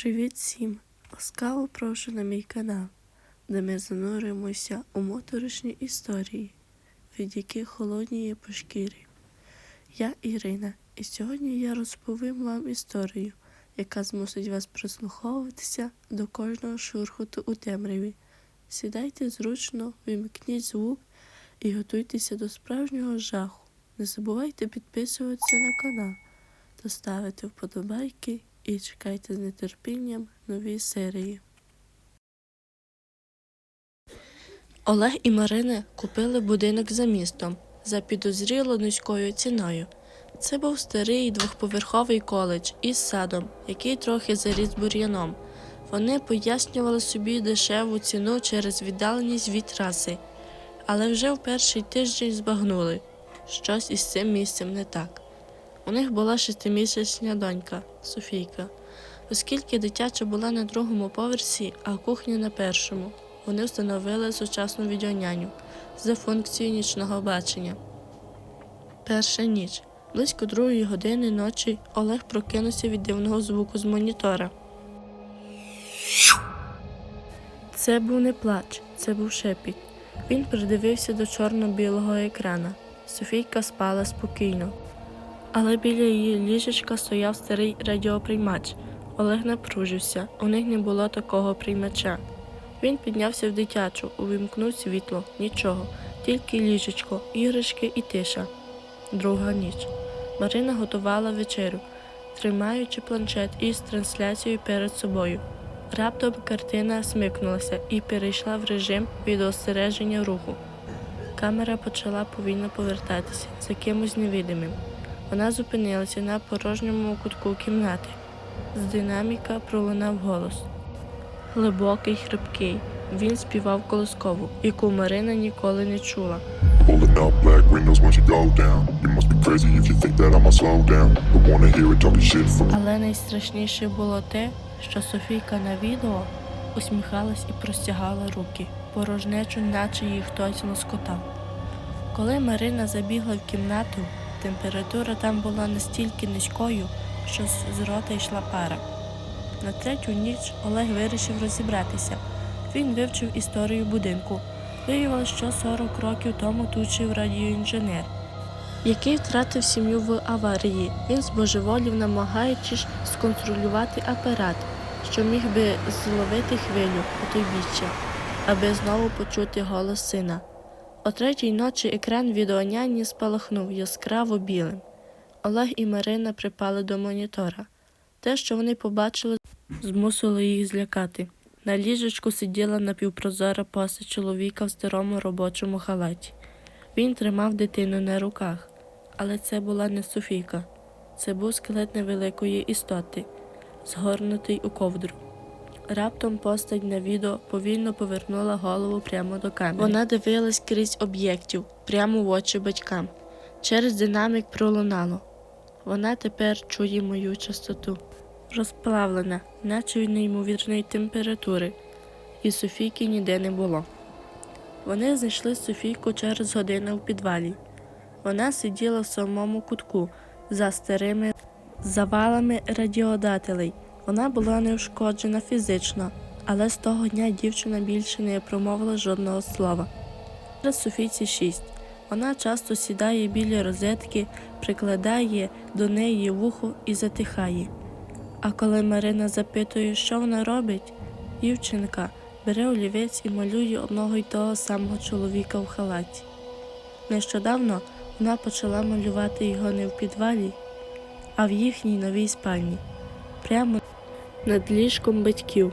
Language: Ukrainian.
Привіт всім! Ласкаво прошу на мій канал, де ми занурюємося у моторошні історії, від яких холодніє по шкірі. Я Ірина, і сьогодні я розповім вам історію, яка змусить вас прислуховуватися до кожного шурхоту у темряві. Сідайте зручно, вимкніть звук і готуйтеся до справжнього жаху. Не забувайте підписуватися на канал та ставити вподобайки і чекайте з нетерпінням нові серії. Олег і Марина купили будинок за містом за підозріло низькою ціною. Це був старий двохповерховий коледж із садом, який трохи заріс бур'яном. Вони пояснювали собі дешеву ціну через віддаленість від траси, але вже в перший тиждень збагнули, щось із цим місцем не так. У них була шестимісячна донька Софійка. Оскільки дитяча була на другому поверсі, а кухня на першому, вони встановили сучасну відеоняню за функцією нічного бачення. Перша ніч. Близько другої години ночі Олег прокинувся від дивного звуку з монітора. Це був не плач, це був шепіт. Він придивився до чорно-білого екрана. Софійка спала спокійно. Але біля її ліжечка стояв старий радіоприймач. Олег напружився, у них не було такого приймача. Він піднявся в дитячу, увімкнув світло, нічого, тільки ліжечко, іграшки і тиша. Друга ніч. Марина готувала вечерю, тримаючи планшет із трансляцією перед собою. Раптом картина смикнулася і перейшла в режим відеостереження руху. Камера почала повільно повертатися за кимось невидимим. Вона зупинилася на порожньому кутку кімнати. З динаміка пролунав голос. Глибокий, хрипкий. Він співав колоскову, яку Марина ніколи не чула. Але найстрашніше було те, що Софійка на відео усміхалась і простягала руки, порожнечу, наче її хтось лоскотав. Коли Марина забігла в кімнату, температура там була настільки низькою, що з- рота йшла пара. На третю ніч Олег вирішив розібратися. Він вивчив історію будинку. Виявилося, що 40 років тому тут жив радіоінженер, який втратив сім'ю в аварії. Він збожеволів, намагаючись сконтролювати апарат, що міг би зловити хвилю потойбіччя, аби знову почути голос сина. О третій ночі екран відеоняні спалахнув яскраво білим. Олег і Марина припали до монітора. Те, що вони побачили, змусило їх злякати. На ліжечку сиділа напівпрозора постать чоловіка в старому робочому халаті. Він тримав дитину на руках, але це була не Софійка. Це був скелет невеликої істоти, згорнутий у ковдру. Раптом постать на відео повільно повернула голову прямо до камери. Вона дивилась крізь об'єктів, прямо в очі батькам. Через динамік пролунало. Вона тепер чує мою частоту. Розплавлена, наче від неймовірної температури, і Софійки ніде не було. Вони знайшли Софійку через годину в підвалі. Вона сиділа в самому кутку за старими завалами радіодателей. Вона була неушкоджена фізично, але з того дня дівчина більше не промовила жодного слова. Зараз Софійці шість. Вона часто сідає біля розетки, прикладає до неї вухо і затихає. А коли Марина запитує, що вона робить, дівчинка бере олівець і малює одного й того самого чоловіка в халаті. Нещодавно вона почала малювати його не в підвалі, а в їхній новій спальні, прямо над ліжком батьків.